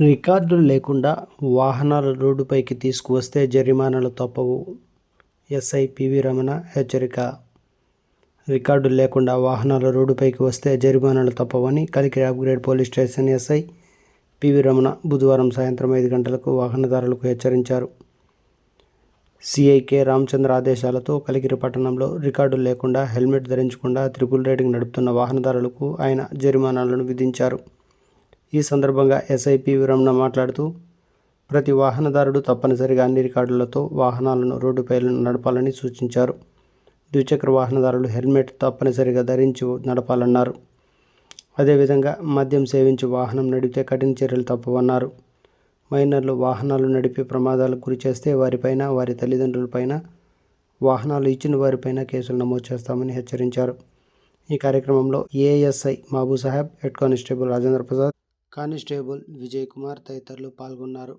రికార్డులు లేకుండా వాహనాలు రోడ్డుపైకి తీసుకువస్తే జరిమానాలు తప్పవు. ఎస్ఐ పివి రమణ హెచ్చరిక. రికార్డులు లేకుండా వాహనాలు రోడ్డుపైకి వస్తే జరిమానాలు తప్పవని Kalikiri upgrade police station SI PV Ramana బుధవారం సాయంత్రం ఐదు గంటలకు వాహనదారులకు హెచ్చరించారు. సిఐకే రామచంద్ర ఆదేశాలతో కలికిరి పట్టణంలో రికార్డులు లేకుండా హెల్మెట్ ధరించకుండా త్రిపుల్ రైడింగ్ నడుపుతున్న వాహనదారులకు ఆయన జరిమానాలను విధించారు. ఈ సందర్భంగా ఎస్ఐపి రమణ మాట్లాడుతూ ప్రతి వాహనదారుడు తప్పనిసరిగా అన్ని రికార్డులతో వాహనాలను రోడ్డుపై నడపాలని సూచించారు. ద్విచక్ర వాహనదారులు హెల్మెట్ తప్పనిసరిగా ధరించి నడపాలన్నారు. అదేవిధంగా మద్యం సేవించి వాహనం నడిపితే కఠిన చర్యలు తప్పవన్నారు. మైనర్లు వాహనాలు నడిపే ప్రమాదాలకు గురి చేస్తే వారిపైన వారి తల్లిదండ్రులపైన వాహనాలు ఇచ్చిన వారిపైన కేసులు నమోదు చేస్తామని హెచ్చరించారు. ఈ కార్యక్రమంలో ASI Mahabu Saheb head constable Rajendra Prasad constable Vijay Kumar తదితరులు పాల్గొన్నారు.